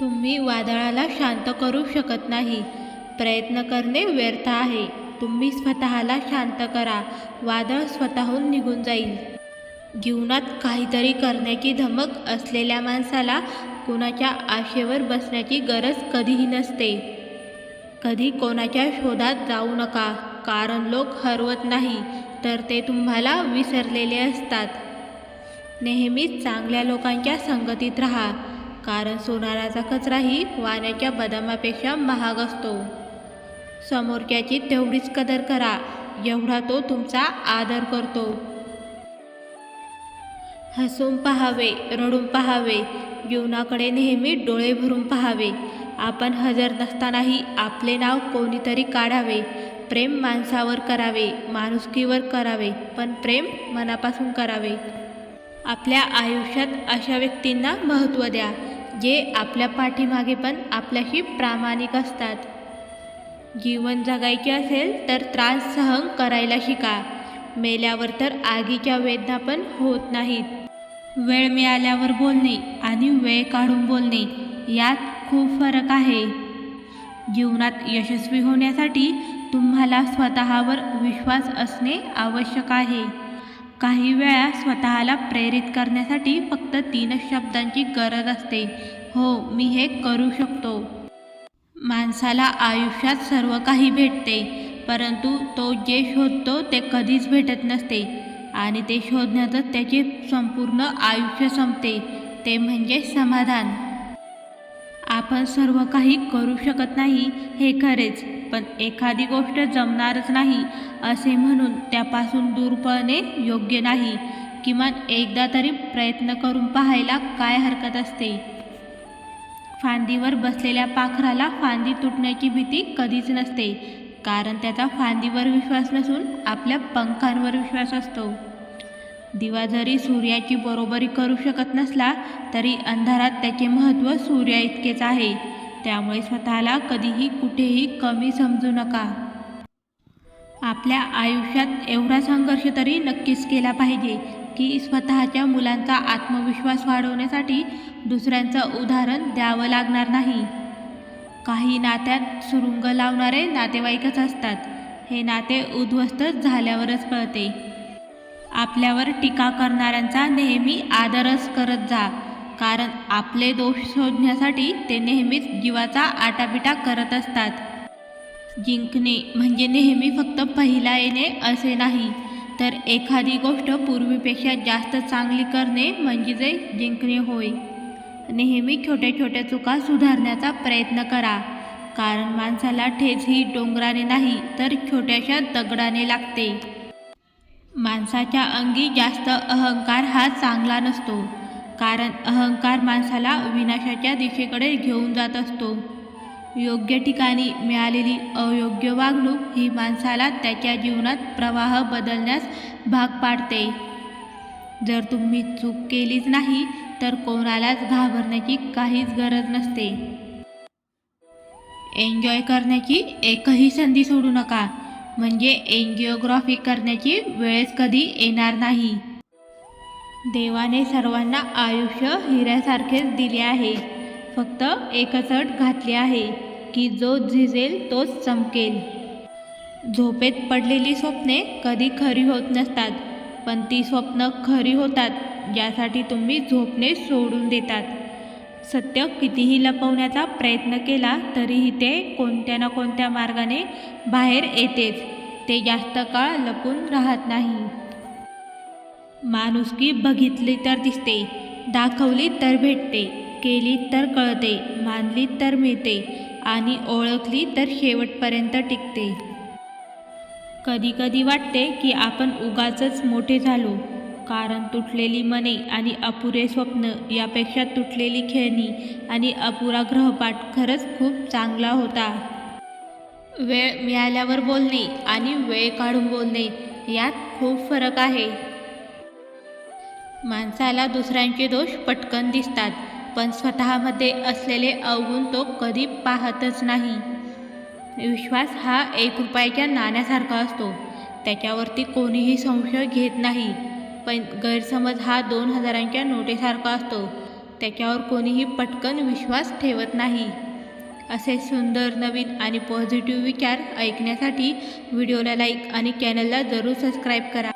तुम्ही वादळाला शांत करू शकत नाही. प्रयत्न करणे व्यर्थ आहे. तुम्ही स्वतःला शांत करा. वादळ स्वतःहून निघून जाईल. जीवनात काहीतरी करण्याची धमक असलेल्या माणसाला कुणाच्या आशेवर बसण्याची गरज कधीही नसते. कधी कोणाच्या शोधात जाऊ नका. कारण लोक हरवत नाही तर ते तुम्हाला विसरलेले असतात. नेहमीच चांगल्या लोकांच्या संगतीत राहा. कारण सोनाराचा कचराही वाण्याच्या बदामापेक्षा महाग असतो. समोरच्याची तेवढीच कदर करा एवढा तो तुमचा आदर करतो. हसून पहावे रडून पहावे जीवनाकडे नेहमी डोळे भरून पहावे. आपण हजर नसतानाही आपले नाव कोणीतरी काढावे. प्रेम माणसावर करावे माणुसकीवर करावे पण प्रेम मनापासून करावे. आपल्या आयुष्यात अशा व्यक्तींना महत्त्व द्या. जे आपल्या पाठीमागे पण आपल्याशी प्रामाणिक असतात. जीवन जगायचे असेल तर त्रास सहन करायला शिका. मेल्यावर तर आगीच्या वेदना पण होत नाहीत. वेळ मिळाल्यावर बोलणे आणि वेळ काढून बोलणे यात खूप फरक आहे. जीवनात यशस्वी होण्यासाठी तुम्हाला स्वतःवर विश्वास असणे आवश्यक आहे. काही वेळा स्वतःला प्रेरित करण्यासाठी फक्त तीनच शब्दांची गरज असते. हो मी हे करू शकतो. माणसाला आयुष्यात सर्व काही भेटते परंतु तो जे शोधतो ते कधीच भेटत नसते आणि ते शोधण्यातच त्याचे संपूर्ण आयुष्य संपते ते म्हणजे समाधान. आपण सर्व काही करू शकत नाही हे खरेच. पण एखादी गोष्ट जमणारच नाही असे म्हणून त्यापासून दूर पळणे योग्य नाही. किमान एकदा तरी प्रयत्न करून पाहायला काय हरकत असते. फांदीवर बसलेल्या पाखराला फांदी तुटण्याची भीती कधीच नसते कारण त्याचा फांदीवर विश्वास नसून आपल्या पंखांवर विश्वास असतो. दिवा जरी सूर्याची बरोबरी करू शकत नसला तरी अंधारात त्याचे महत्त्व सूर्या इतकेच आहे. त्यामुळे स्वतःला कधीही कुठेही कमी समजू नका. आपल्या आयुष्यात एवढा संघर्ष तरी नक्कीच केला पाहिजे की स्वतःच्या मुलांचा आत्मविश्वास वाढवण्यासाठी दुसऱ्यांचं उदाहरण द्यावं लागणार नाही. काही नात्यात सुरुंग लावणारे नातेवाईकच असतात. हे नाते उद्ध्वस्त झाल्यावरच कळते. आपल्यावर टीका करणाऱ्यांचा नेहमी आदरच करत जा. कारण आपले दोष शोधण्यासाठी ते नेहमीच जीवाचा आटापिटा करत असतात. जिंकणे म्हणजे नेहमी फक्त पहिला येणे असे नाही. तर एखादी गोष्ट पूर्वीपेक्षा जास्त चांगली करणे म्हणजे जिंकणे होय. नेहमी छोट्या छोट्या चुका सुधारण्याचा प्रयत्न करा. कारण माणसाला ठेच ही डोंगराने नाही तर छोट्याशा दगडाने लागते. माणसाच्या अंगी जास्त अहंकार हा चांगला नसतो. कारण अहंकार माणसाला विनाशाच्या दिशेकडे घेऊन जात असतो. योग्य ठिकाणी मिळालेली अयोग्य वागणूक ही माणसाला त्याच्या जीवनात प्रवाह बदलण्यास भाग पाडते. जर तुम्ही चूक केलीच नाही तर कोणालाच घाबरण्याची काहीच गरज नसते. एन्जॉय करण्याची एकही संधी सोडू नका. म्हणजे एन्जिओग्राफी करण्याची वेळच कधी येणार नाही. देवाने सर्वांना आयुष्य हिऱ्यासारखेच दिले आहे. फक्त एकच अट घातली आहे की जो झिजेल तोच चमकेल. झोपेत पडलेली स्वप्ने कधी खरी होत नसतात पण ती स्वप्न खरी होतात ज्यासाठी तुम्ही झोपणे सोडून देतात. सत्य कितीही लपवण्याचा प्रयत्न केला तरीही ते कोणत्या ना कोणत्या मार्गाने बाहेर येतेच. ते जास्त काळ लपून राहत नाही. माणुसकी बघितली तर दिसते दाखवली तर भेटते केली तर कळते मानली तर मिळते आणि ओळखली तर शेवटपर्यंत टिकते. कधी कधी वाटते की आपण उगाच मोठे झालो कारण तुटलेली मने आणि अपुरे स्वप्न यापेक्षा तुटलेली खेळणी आणि अपुरा ग्रहपाठ खरंच खूप चांगला होता. वेळ मिळाल्यावर बोलणे आणि वेळ काढून बोलणे यात खूप फरक आहे. माणसाला दुसऱ्यांचे दोष पटकन दिसतात पण स्वतःमध्ये असलेले अवगुण तो कधी पाहतच नाही. विश्वास हा एक रुपयाच्या नाण्यासारखा असतो त्याच्यावरती कोणीही संशय घेत नाही. पण गैरसमज हा दोन हजारांच्या नोटेसारखा असतो. त्याच्यावर कोणीही पटकन विश्वास ठेवत नाही. असे सुंदर नवीन आणि पॉझिटिव्ह विचार ऐकण्यासाठी व्हिडिओला लाईक आणि चॅनलला जरूर सबस्क्राईब करा.